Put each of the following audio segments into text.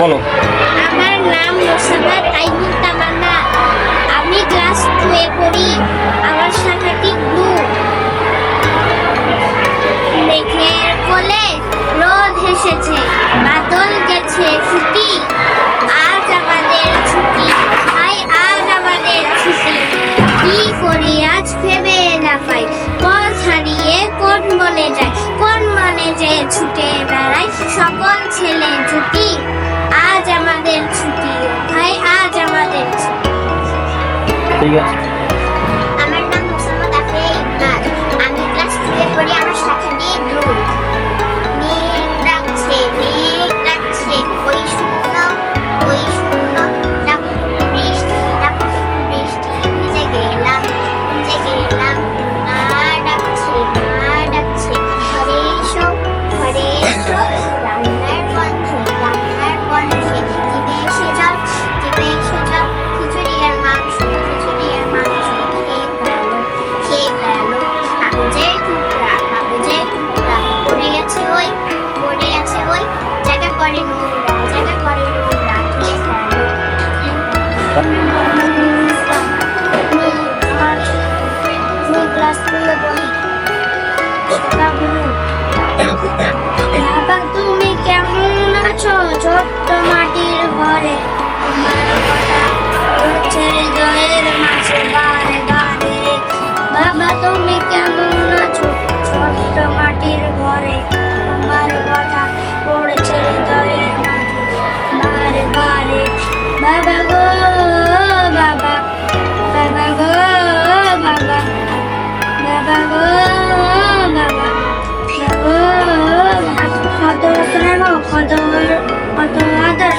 বলো। আমার নাম মোসাম্মদ আইনুল তামান্না। আমি ক্লাস টুয়ে পড়ি। আমার শাখাটি ব্লু মেঘের কোলে রোদ হেসেছে, বাদল গেছে ছুটি। আজ আমাদের ছুটি হাই আজ আমাদের ছুটি। কি করি আজ ভেবে না পাই। পথ হারিয়ে কোন বলে যায় কোন মনে যে ছুটে বেড়ায় সকল ছেলে ছুটি। Sige.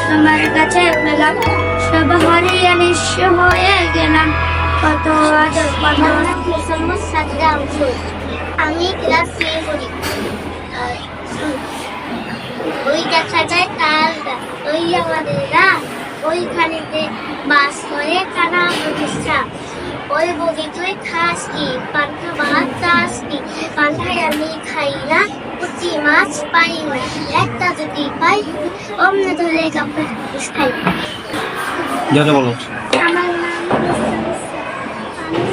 তোমার কাছে পেলাম। সব হারিয়ে নিঃস্ব হয়ে গেলাম। কত আদর, কত আমি ক্লাস ওই দেখা যায় তাল ওই আমাদের ওইখানেতে বাস করে কানা প্রতিষ্ঠা। ওই বগি খাস কি পান্থা ভাত চাস কি পান্থায় আমি খাই না কি মাছ পাই একটা যদি পাই অমনে ধরে কাপড় খাই। বলো।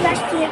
রাষ্ট্রীয়